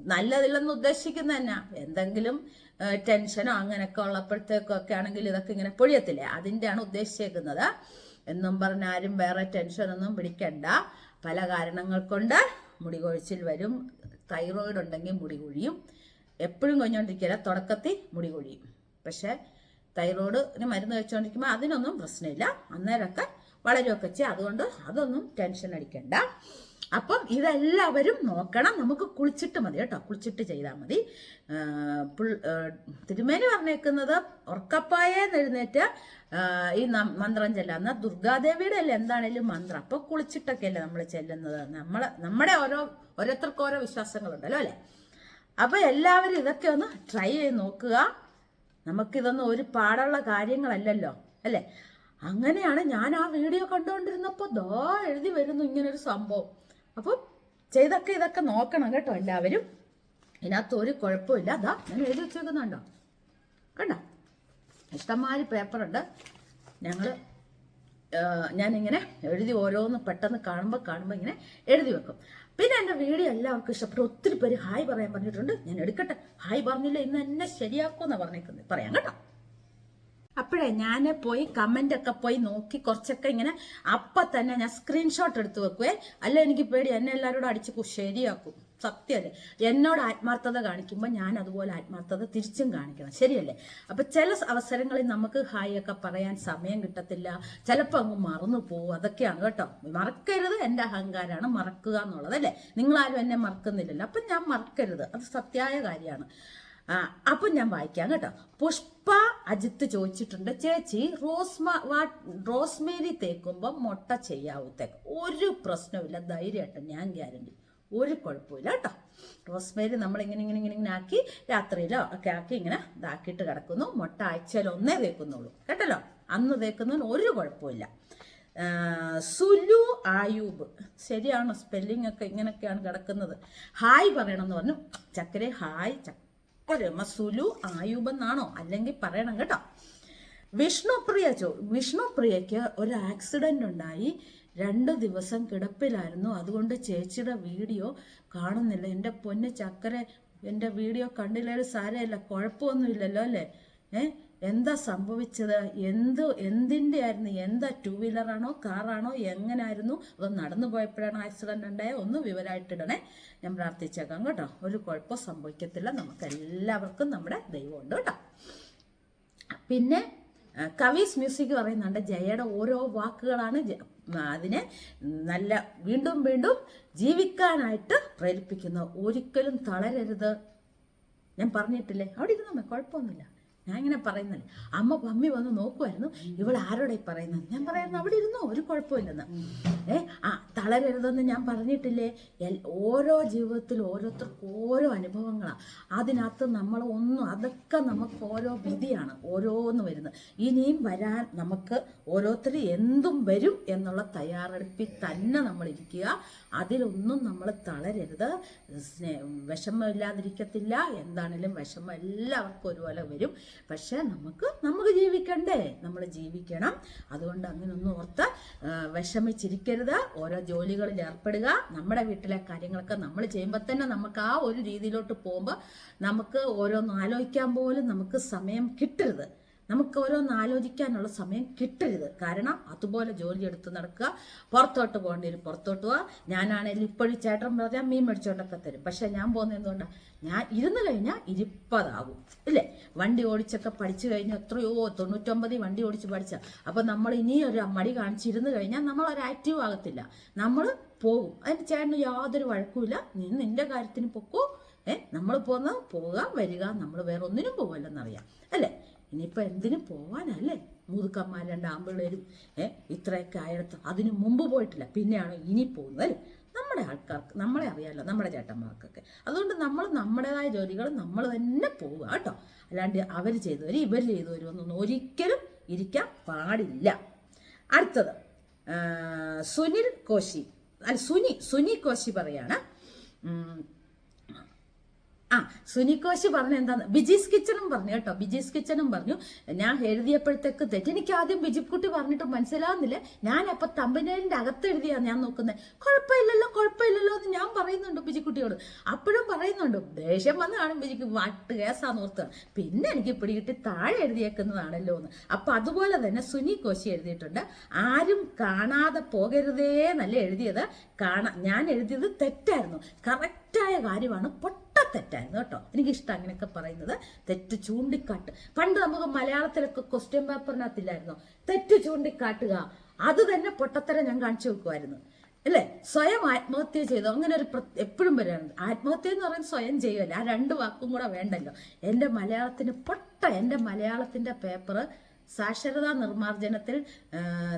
നല്ലതില്ലെന്ന് ഉദ്ദേശിക്കുന്ന തന്നെ എന്തെങ്കിലും ടെൻഷനോ അങ്ങനെയൊക്കെ ഉള്ളപ്പോഴത്തേക്കൊക്കെ ആണെങ്കിൽ ഇതൊക്കെ ഇങ്ങനെ പൊഴിയത്തില്ലേ അതിന്റെയാണ് ഉദ്ദേശിച്ചേക്കുന്നത്. എന്നും പറഞ്ഞ ആരും വേറെ ടെൻഷനൊന്നും പിടിക്കണ്ട. പല കാരണങ്ങൾ കൊണ്ട് മുടി കൊഴിച്ചിൽ വരും. തൈറോയിഡ് ഉണ്ടെങ്കിൽ മുടി കൊഴിയും. എപ്പോഴും കൊഞ്ഞോണ്ടിരിക്കില്ല തുടക്കത്തിൽ മുടി കൊഴിയും. പക്ഷേ തൈറോയിഡിന് മരുന്ന് വെച്ചുകൊണ്ടിരിക്കുമ്പോൾ അതിനൊന്നും പ്രശ്നമില്ല. അന്നേരമൊക്കെ വളരുമൊക്കെ ചെയ്യും. അതുകൊണ്ട് അതൊന്നും ടെൻഷൻ അടിക്കണ്ട. അപ്പം ഇതെല്ലാവരും നോക്കണം. നമുക്ക് കുളിച്ചിട്ട് മതി കേട്ടോ. കുളിച്ചിട്ട് ചെയ്താൽ മതി. തിരുമേനി പറഞ്ഞേക്കുന്നത് ഉറക്കപ്പായേ എഴുന്നേറ്റ് ഈ മന്ത്രം ചെല്ലാന്ന ദുർഗാദേവിയുടെ അല്ലേ എന്താണേലും മന്ത്രം. അപ്പൊ കുളിച്ചിട്ടൊക്കെ അല്ലേ നമ്മൾ ചെല്ലുന്നത്. നമ്മൾ നമ്മുടെ ഓരോ ഓരോരുത്തർക്കും ഓരോ വിശ്വാസങ്ങളുണ്ടല്ലോ അല്ലേ? അപ്പൊ എല്ലാവരും ഇതൊക്കെ ഒന്ന് ട്രൈ ചെയ്ത് നോക്കുക. നമുക്കിതൊന്നും ഒരു പാടുള്ള കാര്യങ്ങളല്ലല്ലോ അല്ലേ? അങ്ങനെയാണ് ഞാൻ ആ വീഡിയോ കണ്ടുകൊണ്ടിരുന്നപ്പോൾ ദോ എഴുതി വരുന്നു ഇങ്ങനൊരു സംഭവം. അപ്പം ചെയ്തൊക്കെ ഇതൊക്കെ നോക്കണം കേട്ടോ എല്ലാവരും. ഇതിനകത്ത് ഒരു കുഴപ്പമില്ല. അതാ ഞാൻ എഴുതി വെച്ചേക്കുന്നുണ്ടോ? കണ്ടോ? ഇഷ്ടംമാതിരി പേപ്പറുണ്ട്. ഞങ്ങൾ ഞാനിങ്ങനെ എഴുതി ഓരോന്ന് പെട്ടെന്ന് കാണുമ്പോൾ കാണുമ്പോൾ ഇങ്ങനെ എഴുതി വെക്കും. പിന്നെ എന്റെ വീഡിയോ എല്ലാവർക്കും ഇഷ്ടപ്പെട്ടു. ഒത്തിരി പേര് ഹായ് പറയാൻ പറഞ്ഞിട്ടുണ്ട്. ഞാൻ എടുക്കട്ടെ. ഹായ് പറഞ്ഞില്ല? ഇന്ന് എന്നെ ശരിയാക്കുമെന്നാണ് പറഞ്ഞേക്കുന്നത്. പറയാം കേട്ടോ. അപ്പോഴേ ഞാൻ പോയി കമന്റ് ഒക്കെ പോയി നോക്കി കുറച്ചൊക്കെ ഇങ്ങനെ അപ്പം തന്നെ ഞാൻ സ്ക്രീൻഷോട്ട് എടുത്ത് വെക്കുവേ. അല്ല എനിക്ക് പേടി എന്നെ എല്ലാവരോടും അടിച്ച് ശരിയാക്കും. സത്യമല്ലേ എന്നോട് ആത്മാർത്ഥത കാണിക്കുമ്പോൾ ഞാൻ അതുപോലെ ആത്മാർത്ഥത തിരിച്ചും കാണിക്കണം. ശരിയല്ലേ? അപ്പൊ ചില അവസരങ്ങളിൽ നമുക്ക് ഹായ് ഒക്കെ പറയാൻ സമയം കിട്ടത്തില്ല. ചിലപ്പോൾ അങ്ങ് മറന്നു പോകും അതൊക്കെയാണ് കേട്ടോ. മറക്കരുത്. എന്റെ അഹങ്കാരമാണ് മറക്കുക എന്നുള്ളത് അല്ലേ? നിങ്ങളാരും എന്നെ മറക്കുന്നില്ലല്ലോ. അപ്പം ഞാൻ മറക്കരുത്. അത് സത്യായ കാര്യമാണ്. അപ്പം ഞാൻ വായിക്കാം കേട്ടോ. പുഷ്പ അജിത്ത് ചോദിച്ചിട്ടുണ്ട് ചേച്ചി റോസ്മ റോസ്മേരി തേക്കുമ്പോൾ മുട്ട ചെയ്യാവൂ തേക്ക് ഒരു പ്രശ്നവുമില്ല ധൈര്യമായിട്ട് ഞാൻ ഗ്യാരണ്ടി. ഒരു കുഴപ്പമില്ല കേട്ടോ. റോസ്മേരി നമ്മൾ ഇങ്ങനെ ഇങ്ങനെ ഇങ്ങനെ ഇങ്ങനെ ആക്കി രാത്രിയിലോ ഒക്കെ ആക്കി ഇങ്ങനെ ഇതാക്കിയിട്ട് കിടക്കുന്നു. മുട്ട ആഴ്ചയിൽ ഒന്നേ തേക്കുന്നുള്ളൂ. കേട്ടല്ലോ? അന്ന് തേക്കുന്നതിന് ഒരു കുഴപ്പമില്ല സുലു ആയൂബ്. ശരിയാണോ? സ്പെല്ലിംഗ് ഒക്കെ ഇങ്ങനെയൊക്കെയാണ് കിടക്കുന്നത്. ഹായ് പറയണമെന്ന് പറഞ്ഞു. ചക്കരെ ഹായ് ചക്കര സുലു ആയുബെന്നാണോ? അല്ലെങ്കിൽ പറയണം കേട്ടോ. വിഷ്ണുപ്രിയ ചോ വിഷ്ണുപ്രിയയ്ക്ക് ഒരു ആക്സിഡന്റ് ഉണ്ടായി. രണ്ട് ദിവസം കിടപ്പിലായിരുന്നു. അതുകൊണ്ട് ചേച്ചിയുടെ വീഡിയോ കാണുന്നില്ല. എന്റെ പൊന്ന് ചക്കര എന്റെ വീഡിയോ കണ്ടില്ലേലും സാരമില്ല. കുഴപ്പമൊന്നുമില്ലല്ലോ അല്ലേ? ഏ? എന്താ സംഭവിച്ചത്? എന്ത് എന്തിന്റെ ആയിരുന്നു? എന്താ ടൂ വീലറാണോ കാറാണോ എങ്ങനായിരുന്നു? അത് നടന്നു പോയപ്പോഴാണ് ആക്സിഡന്റ് ഉണ്ടായ ഒന്ന് വിവരമായിട്ടിടണേ. ഞാൻ പ്രാർത്ഥിച്ചേക്കാം കേട്ടോ. ഒരു കുഴപ്പം സംഭവിക്കത്തില്ല. നമുക്ക് എല്ലാവർക്കും നമ്മുടെ ദൈവമുണ്ട് കേട്ടോ. പിന്നെ കവീസ് മ്യൂസിക് പറയുന്നുണ്ട്. ജയയുടെ ഓരോ വാക്കുകളാണ് അതിനെ നല്ല വീണ്ടും വീണ്ടും ജീവിക്കാനായിട്ട് പ്രേരിപ്പിക്കുന്നത് ഒരിക്കലും തളരരുത്. ഞാൻ പറഞ്ഞിട്ടില്ലേ? അവിടെ ഇരുന്നമ്മ കുഴപ്പമൊന്നുമില്ല. ഞാൻ ഇങ്ങനെ പറയുന്നില്ല. അമ്മ പമ്മി വന്ന് നോക്കുമായിരുന്നു ഇവൾ ആരോടെ പറയുന്നത്? ഞാൻ പറയുന്നു അവിടെ ഇരുന്നോ? ഒരു കുഴപ്പമില്ലെന്ന്. ഏ ആ തളരരുതെന്ന് ഞാൻ പറഞ്ഞിട്ടില്ലേ? ഓരോ ജീവിതത്തിൽ ഓരോരുത്തർക്കും ഓരോ അനുഭവങ്ങളാണ് അതിനകത്ത് നമ്മൾ ഒന്നും അതൊക്കെ നമുക്ക് ഓരോ വിധിയാണ് ഓരോന്ന് വരുന്നത്. ഇനിയും വരാൻ നമുക്ക് ഓരോരുത്തർ എന്തും വരും എന്നുള്ള തയ്യാറെടുപ്പിൽ തന്നെ നമ്മൾ ഇരിക്കുക അതിലൊന്നും നമ്മൾ തളരരുത്. വിഷമമില്ലാതിരിക്കത്തില്ല. എന്താണേലും വിഷമം എല്ലാവർക്കും ഒരുപോലെ വരും. പക്ഷേ നമുക്ക് നമുക്ക് ജീവിക്കണ്ടേ? നമ്മൾ ജീവിക്കണം. അതുകൊണ്ട് അങ്ങനൊന്നും ഓർത്ത് വിഷമിച്ചിരിക്കരുത്. ഓരോ ജോലികളിൽ ഏർപ്പെടുക. നമ്മുടെ വീട്ടിലെ കാര്യങ്ങളൊക്കെ നമ്മൾ ചെയ്യുമ്പോൾ തന്നെ നമുക്ക് ആ ഒരു രീതിയിലോട്ട് പോകുമ്പോൾ നമുക്ക് ഓരോന്ന് ആലോചിക്കാൻ പോലും നമുക്ക് സമയം കിട്ടരുത്. നമുക്ക് ഓരോന്ന് ആലോചിക്കാനുള്ള സമയം കിട്ടരുത്. കാരണം അതുപോലെ ജോലി എടുത്ത് നടക്കുക പുറത്തോട്ട് പോകേണ്ടി വരും പുറത്തോട്ട് പോവാ. ഞാനാണെങ്കിൽ ഇപ്പോഴും ചേട്ടൻ പറഞ്ഞാൽ മീൻ മേടിച്ചോണ്ടൊക്കെ തരും. പക്ഷെ ഞാൻ പോകുന്നത് എന്തുകൊണ്ടാണ് ഞാൻ ഇരുന്ന് കഴിഞ്ഞാൽ ഇരിപ്പതാകും. ഇല്ലേ? വണ്ടി ഓടിച്ചൊക്കെ പഠിച്ചു കഴിഞ്ഞാൽ എത്രയോ തൊണ്ണൂറ്റൊമ്പതിൽ വണ്ടി ഓടിച്ച് പഠിച്ച. അപ്പം നമ്മൾ ഇനിയും ഒരു മടി കാണിച്ചിരുന്ന് കഴിഞ്ഞാൽ നമ്മൾ ഒരു ആക്റ്റീവ് ആകത്തില്ല. നമ്മൾ പോകും. അതിന് ചേട്ടന് യാതൊരു വഴക്കുമില്ല. നീ നിന്റെ കാര്യത്തിന് പൊക്കോ. ഏഹ് നമ്മൾ പോകുന്ന പോവുക വരിക നമ്മൾ വേറെ ഒന്നിനും പോവില്ലെന്നറിയാം. അല്ലേ? ഇനിയിപ്പോൾ എന്തിനു പോവാനല്ലേ? മുതുക്കന്മാർ രണ്ട് ആമ്പിള്ളേരും ഏ ഇത്രയൊക്കെ ആയിടത്ത്. അതിനു മുമ്പ് പോയിട്ടില്ല. പിന്നെയാണ് ഇനി പോകുന്നത് അല്ലേ? നമ്മുടെ ആൾക്കാർക്ക് നമ്മളെ അറിയാമല്ലോ നമ്മുടെ ചേട്ടന്മാർക്കൊക്കെ. അതുകൊണ്ട് നമ്മൾ നമ്മുടേതായ ജോലികൾ നമ്മൾ തന്നെ പോവുക കേട്ടോ. അല്ലാണ്ട് അവർ ചെയ്തു വരും ഇവർ ചെയ്തു വരുമെന്നൊന്നും ഒരിക്കലും ഇരിക്കാൻ പാടില്ല. അടുത്തത് സുനിൽ കോശി. അല്ല സുനി സുനി കോശി പറയാണ്. ആ സുനിക്കോശി പറഞ്ഞ എന്താന്ന്? ബിജീസ് കിച്ചണും പറഞ്ഞു കേട്ടോ ബിജീസ് കിച്ചണും പറഞ്ഞു. ഞാൻ എഴുതിയപ്പോഴത്തേക്ക് തെറ്റ്. എനിക്ക് ആദ്യം ബിജിക്കുട്ടി പറഞ്ഞിട്ട് മനസ്സിലാവുന്നില്ല. ഞാൻ അപ്പൊ തമ്പനേലിന്റെ അകത്ത് എഴുതിയാണ് ഞാൻ നോക്കുന്നത് കുഴപ്പമില്ലല്ലോ കുഴപ്പമില്ലല്ലോ എന്ന് ഞാൻ പറയുന്നുണ്ട് ബിജിക്കുട്ടിയോട്. അപ്പോഴും പറയുന്നുണ്ട് ദേഷ്യം വന്ന് കാണും ബിജിക്ക്. വട്ട് കേസാന്ന് ഓർത്താണ് പിന്നെ എനിക്ക് പിടികിട്ടി താഴെ എഴുതിയേക്കുന്നതാണല്ലോ എന്ന്. അപ്പൊ അതുപോലെ തന്നെ സുനി കോശി എഴുതിയിട്ടുണ്ട്. ആരും കാണാതെ പോകരുതേ എന്നല്ല എഴുതിയത്. കാണാ ഞാൻ എഴുതിയത് തെറ്റായിരുന്നു. കറക്റ്റായ കാര്യമാണ് പൊട്ട തെറ്റായിരുന്നു കേട്ടോ. എനിക്കിഷ്ടം അങ്ങനെയൊക്കെ പറയുന്നത്. തെറ്റ് ചൂണ്ടിക്കാട്ട്. പണ്ട് നമുക്ക് മലയാളത്തിലൊക്കെ ക്വസ്റ്റ്യൻ പേപ്പറിനകത്തില്ലായിരുന്നു തെറ്റ് ചൂണ്ടിക്കാട്ടുക. അത് തന്നെ പൊട്ടത്തരം ഞാൻ കാണിച്ചു വെക്കുമായിരുന്നു അല്ലേ? സ്വയം ആത്മഹത്യ ചെയ്തു? അങ്ങനെ ഒരു എപ്പോഴും വരാറുണ്ട് ആത്മഹത്യ എന്ന് പറയുന്നത് സ്വയം ചെയ്യുമല്ലോ ആ രണ്ട് വാക്കും കൂടെ വേണ്ടല്ലോ. എന്റെ മലയാളത്തിന് പൊട്ട എന്റെ മലയാളത്തിന്റെ പേപ്പർ സാക്ഷരതാ നിർമ്മാർജനത്തിൽ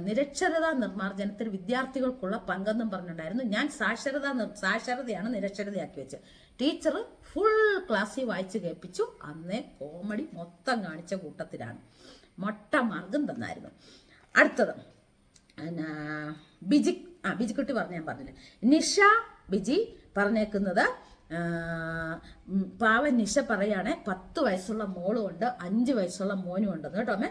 നിരക്ഷരതാ നിർമ്മാർജനത്തിൽ വിദ്യാർത്ഥികൾക്കുള്ള പങ്കെന്നും പറഞ്ഞിട്ടുണ്ടായിരുന്നു. ഞാൻ സാക്ഷരതാ സാക്ഷരതയാണ് നിരക്ഷരതയാക്കി വെച്ചത്. ടീച്ചർ ഫുൾ ക്ലാസ്സിൽ വായിച്ച് കേൾപ്പിച്ചു. അന്നേ കോമഡി മൊത്തം കാണിച്ച കൂട്ടത്തിലാണ്. മൊട്ട മാർഗം തന്നായിരുന്നു. അടുത്തത് ബിജി ആ ബിജിക്കുട്ടി പറഞ്ഞ ഞാൻ പറഞ്ഞില്ല? നിഷ ബിജി പറഞ്ഞേക്കുന്നത് പാവൻ നിഷ പറയാണ് പത്ത് വയസ്സുള്ള മോളും ഉണ്ട് അഞ്ച് വയസ്സുള്ള മോനും ഉണ്ടെന്ന് കേട്ടോ അമ്മേ?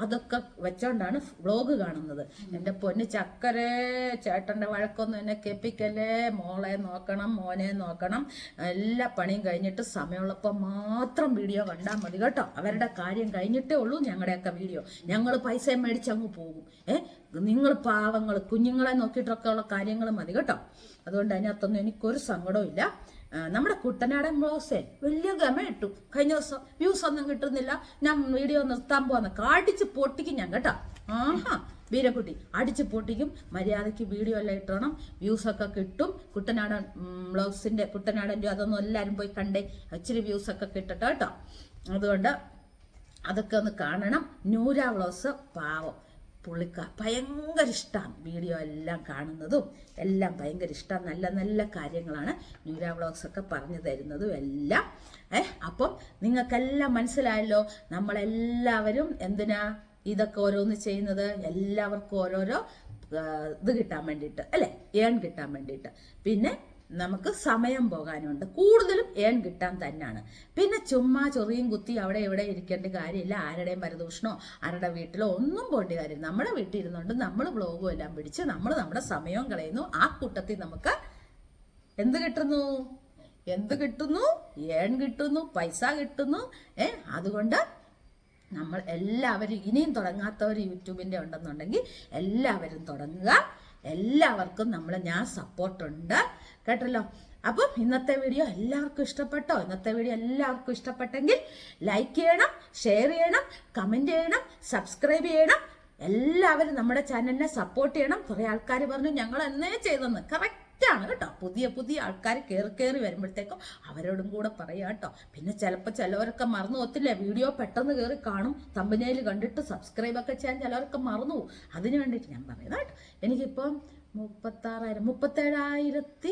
അതൊക്കെ വെച്ചോണ്ടാണ് വ്ളോഗ് കാണുന്നത്. എന്റെ പൊന്ന് ചക്കരെ ചേട്ടന്റെ വഴക്കൊന്നും എന്നെ കേൾപ്പിക്കല്ലേ മോളെ നോക്കണം മോനെ നോക്കണം. എല്ലാ പണിയും കഴിഞ്ഞിട്ട് സമയമുള്ളപ്പോൾ മാത്രം വീഡിയോ കണ്ടാൽ മതി കേട്ടോ. അവരുടെ കാര്യം കഴിഞ്ഞിട്ടേ ഉള്ളൂ ഞങ്ങളുടെയൊക്കെ വീഡിയോ. ഞങ്ങൾ പൈസ മേടിച്ചങ്ങ് പോകും. ഏ നിങ്ങൾ പാവങ്ങൾ കുഞ്ഞുങ്ങളെ നോക്കിയിട്ടൊക്കെ ഉള്ള കാര്യങ്ങൾ മതി കേട്ടോ. അതുകൊണ്ട് അതിനകത്തൊന്നും എനിക്കൊരു സങ്കടവും നമ്മുടെ കുട്ടനാടൻ ബ്ലൗസേ വലിയ ഗമ ഇട്ടു. കഴിഞ്ഞ ദിവസം വ്യൂസ് ഒന്നും കിട്ടുന്നില്ല. ഞാൻ വീഡിയോ നിർത്താൻ പോവാന്ന് കാടിച്ച് പൊട്ടിക്കും ഞാൻ കേട്ടോ. ആഹാ വീരക്കുട്ടി. അടിച്ച് പൊട്ടിക്കും. മര്യാദയ്ക്ക് വീഡിയോ എല്ലാം ഇട്ടണം. വ്യൂസ് ഒക്കെ കിട്ടും. കുട്ടനാടൻ ബ്ലൗസിന്റെ കുട്ടനാടന്റെ അതൊന്നും എല്ലാവരും പോയി കണ്ടേ. ഇച്ചിരി വ്യൂസ് ഒക്കെ കിട്ടട്ടെ കേട്ടോ. അതുകൊണ്ട് അതൊക്കെ ഒന്ന് കാണണം. നൂര ബ്ലൗസ് പാവം. പുള്ളിക്കാർ ഭയങ്കര ഇഷ്ടമാണ് വീഡിയോ എല്ലാം കാണുന്നതും എല്ലാം ഭയങ്കര ഇഷ്ടമാണ് നല്ല നല്ല കാര്യങ്ങളാണ് ന്യൂര വ്ളോഗ്സൊക്കെ പറഞ്ഞു തരുന്നതും എല്ലാം. ഏ അപ്പം നിങ്ങൾക്കെല്ലാം മനസ്സിലായല്ലോ നമ്മളെല്ലാവരും എന്തിനാ ഇതൊക്കെ ഓരോന്ന് ചെയ്യുന്നത്? എല്ലാവർക്കും ഓരോരോ ഇത് കിട്ടാൻ വേണ്ടിയിട്ട് അല്ലേ? ഏൺ കിട്ടാൻ വേണ്ടിയിട്ട്. പിന്നെ നമുക്ക് സമയം പോകാനുണ്ട്. കൂടുതലും ഏൺ കിട്ടാൻ തന്നെയാണ്. പിന്നെ ചുമ്മാ ചൊറിയും കുത്തി അവിടെ ഇവിടെ ഇരിക്കേണ്ട കാര്യമില്ല. ആരുടെയും പരദൂഷണോ ആരുടെ വീട്ടിലോ ഒന്നും പോകേണ്ട കാര്യം നമ്മുടെ വീട്ടിൽ ഇരുന്നുകൊണ്ട് നമ്മൾ വ്ളോഗും എല്ലാം പിടിച്ച് നമ്മൾ നമ്മുടെ സമയവും കളയുന്നു. ആ കൂട്ടത്തിൽ നമുക്ക് എന്ത് കിട്ടുന്നു? എന്ത് കിട്ടുന്നു? ഏൺ കിട്ടുന്നു പൈസ കിട്ടുന്നു. ഏ അതുകൊണ്ട് നമ്മൾ എല്ലാവരും ഇനിയും തുടങ്ങാത്തവർ യൂട്യൂബിന്റെ ഉണ്ടെന്നുണ്ടെങ്കിൽ എല്ലാവരും തുടങ്ങുക. എല്ലാവർക്കും നമ്മൾ ഞാൻ സപ്പോർട്ടുണ്ട് കേട്ടല്ലോ? അപ്പം ഇന്നത്തെ വീഡിയോ എല്ലാവർക്കും ഇഷ്ടപ്പെട്ടോ? ഇന്നത്തെ വീഡിയോ എല്ലാവർക്കും ഇഷ്ടപ്പെട്ടെങ്കിൽ ലൈക്ക് ചെയ്യണം ഷെയർ ചെയ്യണം കമന്റ് ചെയ്യണം സബ്സ്ക്രൈബ് ചെയ്യണം. എല്ലാവരും നമ്മുടെ ചാനലിനെ സപ്പോർട്ട് ചെയ്യണം. കുറേ ആൾക്കാർ പറഞ്ഞു ഞങ്ങൾ എന്നേ ചെയ്തെന്ന്. കറക്റ്റാണ് കേട്ടോ. പുതിയ പുതിയ ആൾക്കാർ കയറി കയറി വരുമ്പോഴത്തേക്കും അവരോടും കൂടെ പറയാം കേട്ടോ. പിന്നെ ചിലപ്പോൾ ചിലവരൊക്കെ മറന്നു പോകത്തില്ലേ? വീഡിയോ പെട്ടെന്ന് കയറി കാണും. തമ്പനയിൽ കണ്ടിട്ട് സബ്സ്ക്രൈബ് ഒക്കെ ചെയ്യാൻ ചിലവരൊക്കെ മറന്നു പോകും. അതിന് വേണ്ടിയിട്ട് ഞാൻ പറയുന്നത് കേട്ടോ. എനിക്കിപ്പം മുപ്പത്താറായിരം മുപ്പത്തേഴായിരത്തി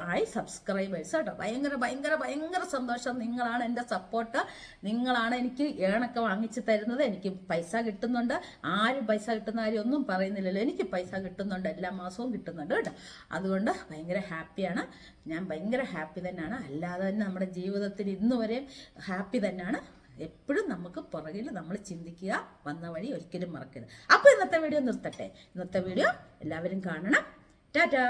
ആയി സബ്സ്ക്രൈബേഴ്സ് കേട്ടോ. ഭയങ്കര ഭയങ്കര ഭയങ്കര സന്തോഷം. നിങ്ങളാണ് എന്റെ സപ്പോർട്ട് നിങ്ങളാണ് എനിക്ക് ഏണൊക്കെ വാങ്ങിച്ചു തരുന്നത്. എനിക്ക് പൈസ കിട്ടുന്നുണ്ട്. ആരും പൈസ കിട്ടുന്ന കാര്യം ഒന്നും പറയുന്നില്ലല്ലോ. എനിക്ക് പൈസ കിട്ടുന്നുണ്ട്. എല്ലാ മാസവും കിട്ടുന്നുണ്ട് കേട്ടോ. അതുകൊണ്ട് ഭയങ്കര ഹാപ്പിയാണ്. ഞാൻ ഭയങ്കര ഹാപ്പി തന്നെയാണ്. അല്ലാതെ തന്നെ നമ്മുടെ ജീവിതത്തിൽ ഇന്നുവരെയും ഹാപ്പി തന്നെയാണ്. എപ്പോഴും നമുക്ക് പുറകിൽ നമ്മൾ ചിന്തിക്കുക വന്ന വഴി ഒരിക്കലും മറക്കരുത്. അപ്പോൾ ഇന്നത്തെ വീഡിയോ നിർത്തട്ടെ. ഇന്നത്തെ വീഡിയോ എല്ലാവരും കാണണം. ടാറ്റാ!